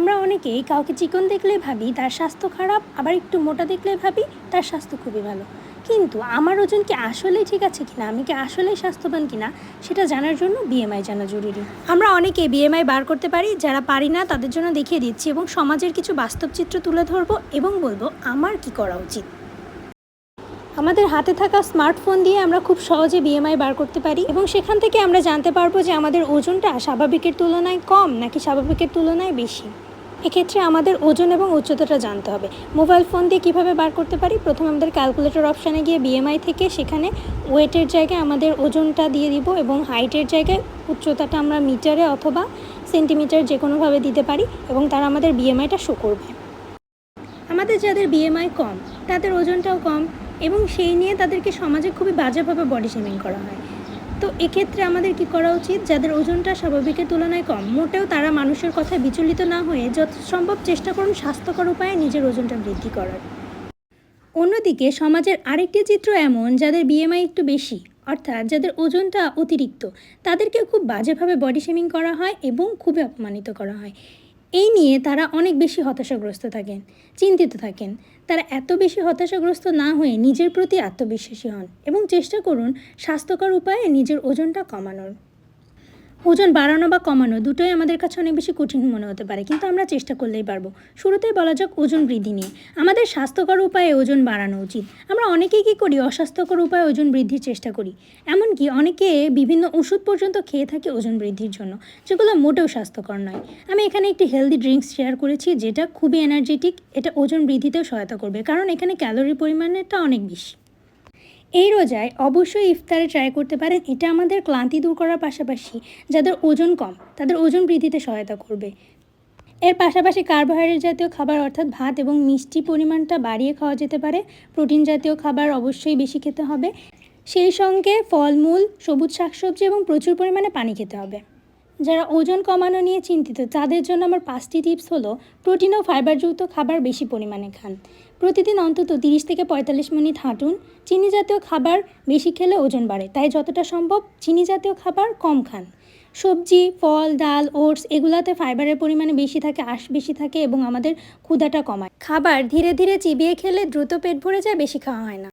আমরা অনেকেই কাউকে চিকন দেখলে ভাবি তার স্বাস্থ্য খারাপ, আবার একটু মোটা দেখলে ভাবি তার স্বাস্থ্য খুবই ভালো। কিন্তু আমার ওজন কি আসলেই ঠিক আছে কিনা, আমি কি আসলেই স্বাস্থ্যবান কিনা, সেটা জানার জন্য বিএমআই জানা জরুরি। আমরা অনেকে বিএমআই বার করতে পারি, যারা পারি না তাদের জন্য দেখিয়ে দিচ্ছি এবং সমাজের কিছু বাস্তব চিত্র তুলে ধরবো এবং বলব আমার কি করা উচিত। আমাদের হাতে থাকা স্মার্টফোন দিয়ে আমরা খুব সহজে বিএমআই বার করতে পারি এবং সেখান থেকে আমরা জানতে পারব যে আমাদের ওজনটা স্বাভাবিকের তুলনায় কম নাকি স্বাভাবিকের তুলনায় বেশি। এক্ষেত্রে আমাদের ওজন এবং উচ্চতাটা জানতে হবে। মোবাইল ফোন দিয়ে কীভাবে বার করতে পারি? প্রথমে আমাদের ক্যালকুলেটর অপশানে গিয়ে বিএমআই থেকে সেখানে ওয়েটের জায়গায় আমাদের ওজনটা দিয়ে দিব এবং হাইটের জায়গায় উচ্চতাটা আমরা মিটারে অথবা সেন্টিমিটার যে কোনোভাবে দিতে পারি এবং তারা আমাদের বিএমআইটা শো করবে। আমাদের যাদের বিএমআই কম, তাদের ওজনটাও কম এবং সেই নিয়ে তাদেরকে সমাজে খুবই বাজেভাবে বডি শেমিং করা হয়। তো এক্ষেত্রে আমাদের কি করা উচিত? যাদের ওজনটা স্বাভাবিকের তুলনায় কম, মোটেও তারা মানুষের কথা বিচলিত না হয়ে যত সম্ভব চেষ্টা করুন স্বাস্থ্যকর উপায়ে নিজের ওজনটা বৃদ্ধি করার। অন্যদিকে সমাজের আরেকটি চিত্র এমন, যাদের বিএমআই একটু বেশি, অর্থাৎ যাদের ওজনটা অতিরিক্ত তাদেরকে খুব বাজেভাবে বডি শেমিং করা হয় এবং খুবই অপমানিত করা হয়। এই নিয়ে তারা অনেক বেশি হতাশাগ্রস্ত থাকেন, চিন্তিত থাকেন। তারা এত বেশি হতাশাগ্রস্ত না হয়ে নিজের প্রতি আত্মবিশ্বাসী হন এবং চেষ্টা করুন স্বাস্থ্যকর উপায়ে নিজের ওজনটা কমানোর। ওজন বাড়ানো বা কমানো দুটোই আমাদের কাছে অনেক বেশি কঠিন মনে হতে পারে, কিন্তু আমরা চেষ্টা করলেই পারব। শুরুতেই বলা যাক ওজন বৃদ্ধি নিয়ে। আমাদের স্বাস্থ্যকর উপায়ে ওজন বাড়ানো উচিত। আমরা অনেকেই কী করি, অস্বাস্থ্যকর উপায়ে ওজন বৃদ্ধির চেষ্টা করি। এমনকি অনেকে বিভিন্ন ওষুধ পর্যন্ত খেয়ে থাকে ওজন বৃদ্ধির জন্য, যেগুলো মোটেও স্বাস্থ্যকর নয়। আমি এখানে একটি হেলদি ড্রিঙ্কস শেয়ার করেছি, যেটা খুবই এনার্জেটিক এটা ওজন বৃদ্ধিতেও সহায়তা করবে, কারণ এখানে ক্যালোরি পরিমাণটা অনেক বেশি। এই রোজায় অবশ্যই ইফতারে ট্রাই করতে পারেন। এটা আমাদের ক্লান্তি দূর করার পাশাপাশি যাদের ওজন কম, তাদের ওজন বৃদ্ধিতে সহায়তা করবে। এর পাশাপাশি কার্বোহাইড্রেট জাতীয় খাবার অর্থাৎ ভাত এবং মিষ্টি পরিমাণটা বাড়িয়ে খাওয়া যেতে পারে। প্রোটিন জাতীয় খাবার অবশ্যই বেশি খেতে হবে। সেই সঙ্গে ফলমূল, সবুজ শাকসবজি এবং প্রচুর পরিমাণে পানি খেতে হবে। যারা ওজন কমানো নিয়ে চিন্তিত, তাদের জন্য আমার পাঁচটি টিপস হলো, প্রোটিন ও ফাইবারযুক্ত খাবার বেশি পরিমাণে খান। প্রতিদিন অন্তত তিরিশ থেকে পঁয়তাল্লিশ মিনিট হাঁটুন। চিনি জাতীয় খাবার বেশি খেলে ওজন বাড়ে, তাই যতটা সম্ভব চিনি জাতীয় খাবার কম খান। সবজি, ফল, ডাল, ওটস এগুলাতে ফাইবারের পরিমাণে বেশি থাকে, আঁশ বেশি থাকে এবং আমাদের ক্ষুধাটা কমায়। খাবার ধীরে ধীরে চিবিয়ে খেলে দ্রুত পেট ভরে যায়, বেশি খাওয়া হয় না।